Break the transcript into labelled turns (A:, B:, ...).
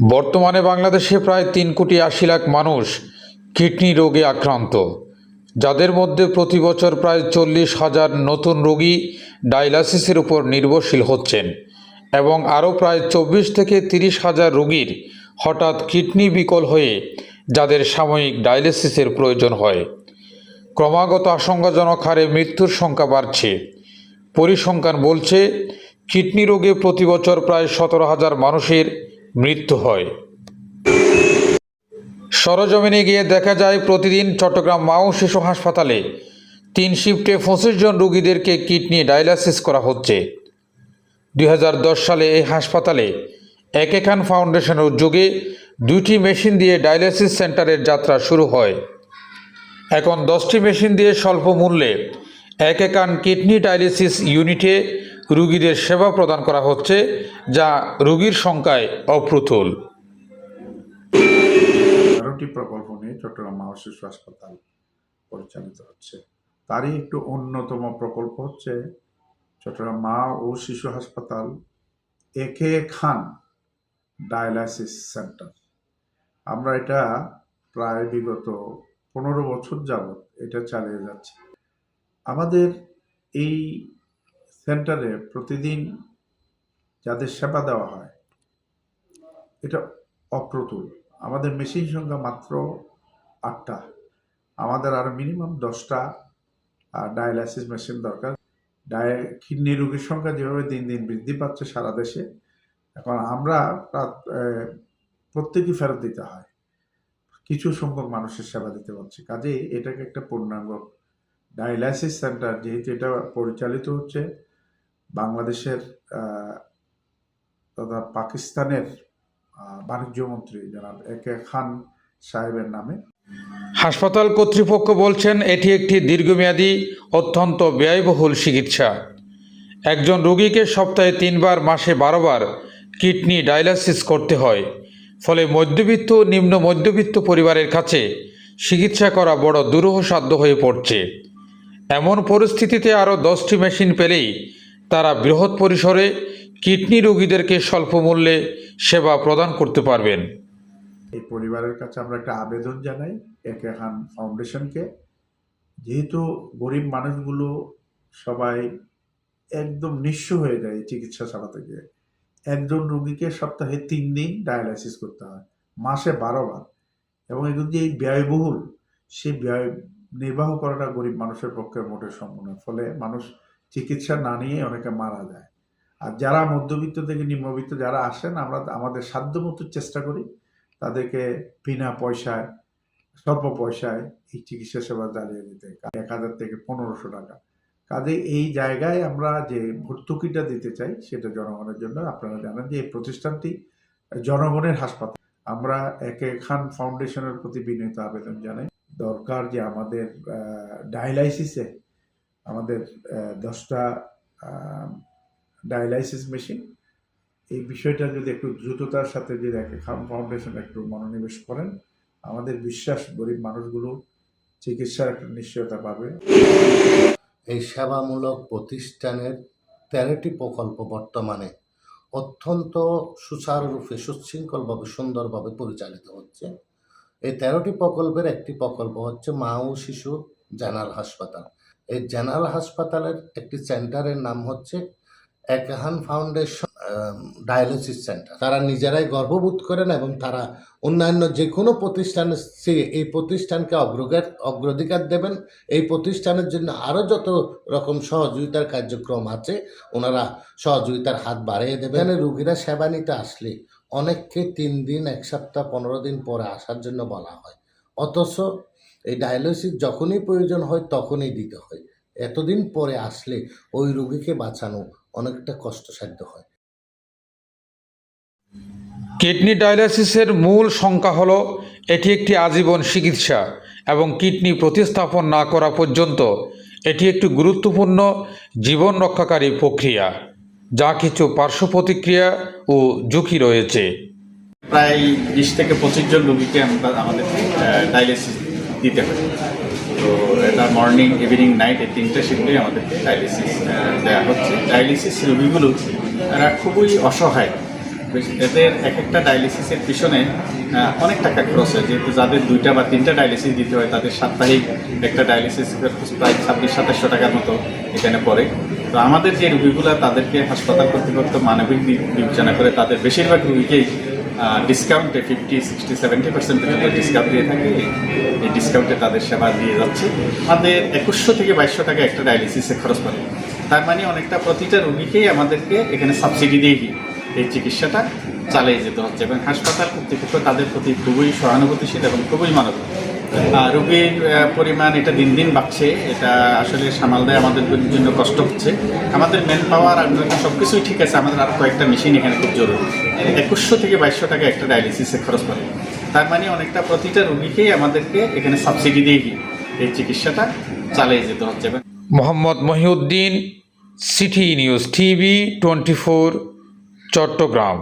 A: বর্তমানে বাংলাদেশে প্রায় তিন কোটি আশি লাখ মানুষ কিডনি রোগে আক্রান্ত। যাদের মধ্যে প্রতি বছর প্রায় চল্লিশ হাজার নতুন রোগী ডায়ালাসিসের উপর নির্ভরশীল হচ্ছেন এবং আরও প্রায় চব্বিশ থেকে তিরিশ হাজার রোগীর হঠাৎ কিডনি বিকল হয়ে যাদের সাময়িক ডায়ালিসিসের প্রয়োজন হয়। ক্রমাগত আশঙ্কাজনক হারে মৃত্যুর সংখ্যা বাড়ছে। পরিসংখ্যান বলছে, কিডনি রোগে প্রতি বছর প্রায় সতেরো হাজার মানুষের মৃত্যু হয়। সরজমিনে গিয়ে দেখা যায় প্রতিদিন চট্টগ্রাম মা ও শিশু হাসপাতালে। তিন শিফটে পঁচিশ জন রোগীদেরকে কিডনি ডায়ালাসিস করা হচ্ছে। দুই হাজার দশ সালে এই হাসপাতালে একে খান ফাউন্ডেশনের উদ্যোগে দুইটি মেশিন দিয়ে ডায়ালাসিস সেন্টারের যাত্রা শুরু হয়। এখন দশটি মেশিন দিয়ে স্বল্প মূল্যে এক একান কিডনি ডায়ালিসিস ইউনিটে রুগীদের সেবা প্রদান করা হচ্ছে, যা রুগীর সংখ্যায় অপ্রতুল।
B: প্রকল্প নিয়ে চট্টগ্রাম মা ও শিশু হাসপাতাল পরিচালিত হচ্ছে। তারই একটু অন্যতম প্রকল্প হচ্ছে চট্টগ্রাম মা ও শিশু হাসপাতাল একে খান ডায়ালাইসিস সেন্টার। আমরা এটা প্রায় বিগত পনেরো বছর যাবৎ এটা চালিয়ে যাচ্ছি। আমাদের এই সেন্টারে প্রতিদিন যাদের সেবা দেওয়া হয়, এটা অপ্রতুল। আমাদের মেশিন সংখ্যা মাত্র আটটা। আমাদের আরও মিনিমাম দশটা ডায়ালাইসিস মেশিন দরকার। ডায়, কিডনি রোগীর সংখ্যা যেভাবে দিন দিন বৃদ্ধি পাচ্ছে সারা দেশে, এখন আমরা প্রত্যেকই ফেরত দিতে হয়। কিছু সংখ্যক মানুষের সেবা দিতে পারছি কাজেই এটাকে একটা পূর্ণাঙ্গ ডায়ালাইসিস সেন্টার, যেহেতু এটা পরিচালিত হচ্ছে বাংলাদেশের তথা পাকিস্তানের বাণিজ্য মন্ত্রী জনাব একে খান সাহেবের নামে।
A: হাসপাতাল কর্তৃপক্ষ বলছেন এটি একটি দীর্ঘমেয়াদী, অত্যন্ত ব্যয়বহুল চিকিৎসা। একজন রোগীকে সপ্তাহে তিনবার, মাসে বারোবার কিডনি ডায়ালাসিস করতে হয়। ফলে মধ্যবিত্ত, নিম্ন মধ্যবিত্ত পরিবারের কাছে চিকিৎসা করা বড় দুরূহ সাধ্য হয়ে পড়ছে। এমন পরিস্থিতিতে আরও দশটি মেশিন পেলেই তারা বৃহৎ পরিসরে কিডনি রোগীদেরকে স্বল্প মূল্যে সেবা প্রদান করতে পারবেন।
B: এই পরিবারের কাছে আমরা একটা আবেদন জানাই, একে খান ফাউন্ডেশনকে। যেহেতু গরিব মানুষগুলো সবাই একদম নিঃস্ব হয়ে যায় চিকিৎসা চালাতে গিয়ে। একজন রোগীকে সপ্তাহে তিন দিন ডায়ালাইসিস করতে হয়, মাসে বারো বার। এবং এগুলো যে এই ব্যয়বহুল, সেই ব্যয় নির্বাহ করাটা গরিব মানুষের পক্ষে মোটে সম্ভব ফলে মানুষ চিকিৎসা না নিয়ে অনেকে মারা যায়। আর যারা মধ্যবিত্ত থেকে নিম্নবিত্ত যারা আসেন, আমরা আমাদের সাধ্যমতো চেষ্টা করি তাদেরকে বিনা পয়সায়, স্বল্প পয়সায় এই চিকিৎসা সেবা চালিয়ে দিতে। এক হাজার থেকে পনেরোশো টাকা। কাজে এই জায়গায় আমরা যে ভর্তুকিটা দিতে চাই, সেটা জনগণের জন্য আপনারা জানেন যে এই প্রতিষ্ঠানটি জনগণের হাসপাতাল। আমরা একে খান ফাউন্ডেশনের প্রতি বিনীত আবেদন জানাই। দরকার যে আমাদের ডায়ালাইসিসে আমাদের দশটা ডায়ালাইসিস মেশিন এই বিষয়টা যদি একটু দ্রুততার সাথে যদি একে খান ফাউন্ডেশন একটু মনোনিবেশ করেন, আমাদের বিশ্বাস গরিব মানুষগুলো চিকিৎসার একটা নিশ্চয়তা পাবে।
C: এই সেবামূলক প্রতিষ্ঠানের তেরোটি প্রকল্প বর্তমানে অত্যন্ত সুচারুরূপে, সুশৃঙ্খলভাবে, সুন্দরভাবে পরিচালিত হচ্ছে। এই তেরোটি প্রকল্পের একটি প্রকল্প হচ্ছে মা ও শিশু জেনারেল হাসপাতাল। এই জেনারেল হাসপাতালের একটি সেন্টারের নাম হচ্ছে একহান ফাউন্ডেশন ডায়ালিসিস সেন্টার। তারা নিজেরাই গর্ববোধ করেন এবং তারা অন্যান্য যে কোনো প্রতিষ্ঠানের চেয়ে এই প্রতিষ্ঠানকে অগ্রগার, অগ্রাধিকার দেবেন। এই প্রতিষ্ঠানের জন্য আরও যত রকম সহযোগিতার কার্যক্রম আছে, ওনারা সহযোগিতার হাত বাড়িয়ে দেবেন। রুগীরা সেবা নিতে আসলে অনেককে তিন দিন, এক সপ্তাহ, পনেরো দিন পরে আসার জন্য বলা হয়। অথচ এই ডায়ালিসিস যখনই প্রয়োজন হয় তখনই দিতে হয়। এতদিন পরে আসলে ওই রোগীকে বাঁচানো অনেকটা কষ্টসাধ্য হয়।
A: কিডনি ডায়ালাইসিসের মূল সংখ্যা হল এটি একটি আজীবন চিকিৎসা এবং কিডনি প্রতিস্থাপন না করা পর্যন্ত এটি একটি গুরুত্বপূর্ণ জীবন রক্ষাকারী প্রক্রিয়া যা কিছু পার্শ্ব প্রতিক্রিয়া ও ঝুঁকি রয়েছে।
D: প্রায় বিশ থেকে পঁচিশ জন রোগীকে আমরা আমাদের ডায়ালিসিস দিতে হয়। তো এটা মর্নিং ইভিনিং নাইট এই তিনটে শিফটে আমাদেরকে ডায়ালিসিস দেওয়া হচ্ছে। ডায়ালিসিস রোগীগুলো এরা খুবই অসহায়। এদের এক একটা ডায়ালিসিসের পিছনে অনেক টাকা খরচ হয়। যেহেতু যাদের দুইটা বা তিনটা ডায়ালিসিস দিতে হয়, তাদের সাপ্তাহিক একটা ডায়ালিসিস প্রায় ছাব্বিশ, সাতাশশো টাকার মতো এখানে পড়ে। তো আমাদের যে রুগীগুলো, তাদেরকে হাসপাতাল কর্তৃপক্ষ মানবিক বিবেচনা করে তাদের বেশিরভাগ রুগীকেই ডিসকাউন্টে ফিফটি সিক্সটি সেভেন্টি পার্সেন্ট পর্যন্ত ডিসকাউন্ট দিয়ে থাকে। এই ডিসকাউন্টে তাদের সেবা দিয়ে যাচ্ছে। আমাদের একুশশো থেকে বাইশশো টাকা একটা ডায়ালিসিসে খরচ পড়ে। তার মানে অনেকটা প্রতিটা রুগীকেই আমাদেরকে এখানে সাবসিডি দিয়ে এই চিকিৎসাটা চালিয়ে যেতে হচ্ছে এবং হাসপাতাল কর্তৃপক্ষ তাদের প্রতি খুবই সহানুভূতিশীল এবং খুবই মানবিক। আর রোগীর পরিমাণ এটা দিন দিন বাড়ছে, এটা আসলে সামাল দেয়, আমাদের জন্য কষ্ট হচ্ছে। আমাদের ম্যান পাওয়ার সব কিছুই ঠিক আছে, আমাদের আর কয়েকটা মেশিন এখানে খুব জরুরি। একুশশো থেকে বাইশশো টাকা একটা ডায়ালিসিসে খরচ পড়ে তার মানে অনেকটা প্রতিটা রুগীকেই আমাদেরকে এখানে সাবসিডি দিয়ে গিয়ে এই চিকিৎসাটা চালিয়ে যেতে হচ্ছে।
A: Mohammad Mohiuddin, city news TV twenty four, Chattogram.